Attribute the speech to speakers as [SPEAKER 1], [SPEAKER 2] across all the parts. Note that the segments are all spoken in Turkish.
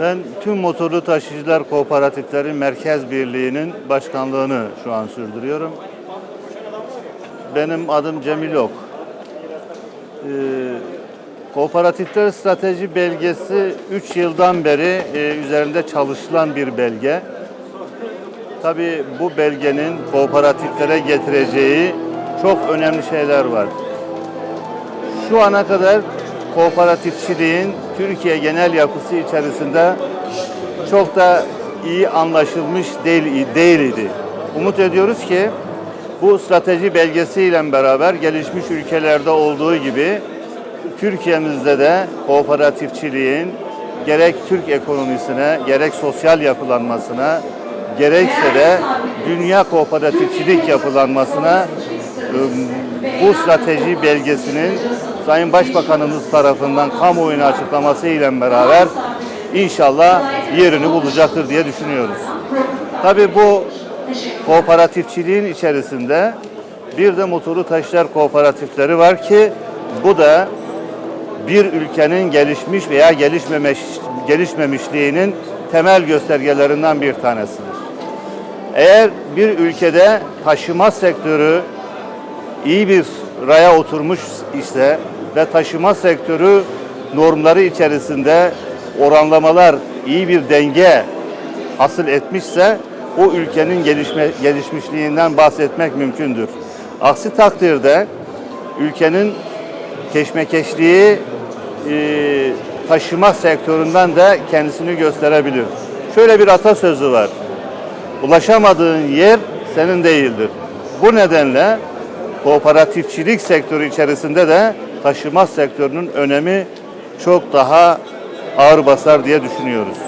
[SPEAKER 1] Ben tüm motorlu taşıyıcılar kooperatifleri merkez birliğinin başkanlığını şu an sürdürüyorum. Benim adım Cemil Ok. Ee, kooperatifler strateji belgesi 3 yıldan beri e, üzerinde çalışılan bir belge. Tabii bu belgenin kooperatiflere getireceği çok önemli şeyler var. Şu ana kadar kooperatifçiliğin Türkiye genel yapısı içerisinde çok da iyi anlaşılmış değil, değil idi. Umut ediyoruz ki bu strateji belgesiyle beraber gelişmiş ülkelerde olduğu gibi Türkiye'mizde de kooperatifçiliğin gerek Türk ekonomisine, gerek sosyal yapılanmasına, gerekse de dünya kooperatifçilik yapılanmasına ım, bu strateji belgesinin Sayın Başbakanımız tarafından kamuoyuna açıklaması ile beraber inşallah yerini bulacaktır diye düşünüyoruz. Tabii bu kooperatifçiliğin içerisinde bir de motorlu taşlar kooperatifleri var ki bu da bir ülkenin gelişmiş veya gelişmemiş, gelişmemişliğinin temel göstergelerinden bir tanesidir. Eğer bir ülkede taşıma sektörü iyi bir raya oturmuş ise ve taşıma sektörü normları içerisinde oranlamalar iyi bir denge hasıl etmişse o ülkenin gelişme, gelişmişliğinden bahsetmek mümkündür. Aksi takdirde ülkenin keşmekeşliği e, taşıma sektöründen de kendisini gösterebilir. Şöyle bir atasözü var. Ulaşamadığın yer senin değildir. Bu nedenle kooperatifçilik sektörü içerisinde de taşıma sektörünün önemi çok daha ağır basar diye düşünüyoruz.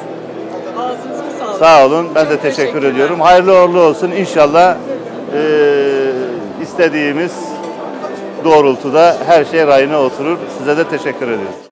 [SPEAKER 2] Ağzınıza sağlık.
[SPEAKER 1] Sağ olun. Ben de
[SPEAKER 2] Çok
[SPEAKER 1] teşekkür
[SPEAKER 2] teşekkürler.
[SPEAKER 1] ediyorum. Hayırlı uğurlu olsun. İnşallah e, istediğimiz doğrultuda her şey rayına oturur. Size de teşekkür ediyoruz.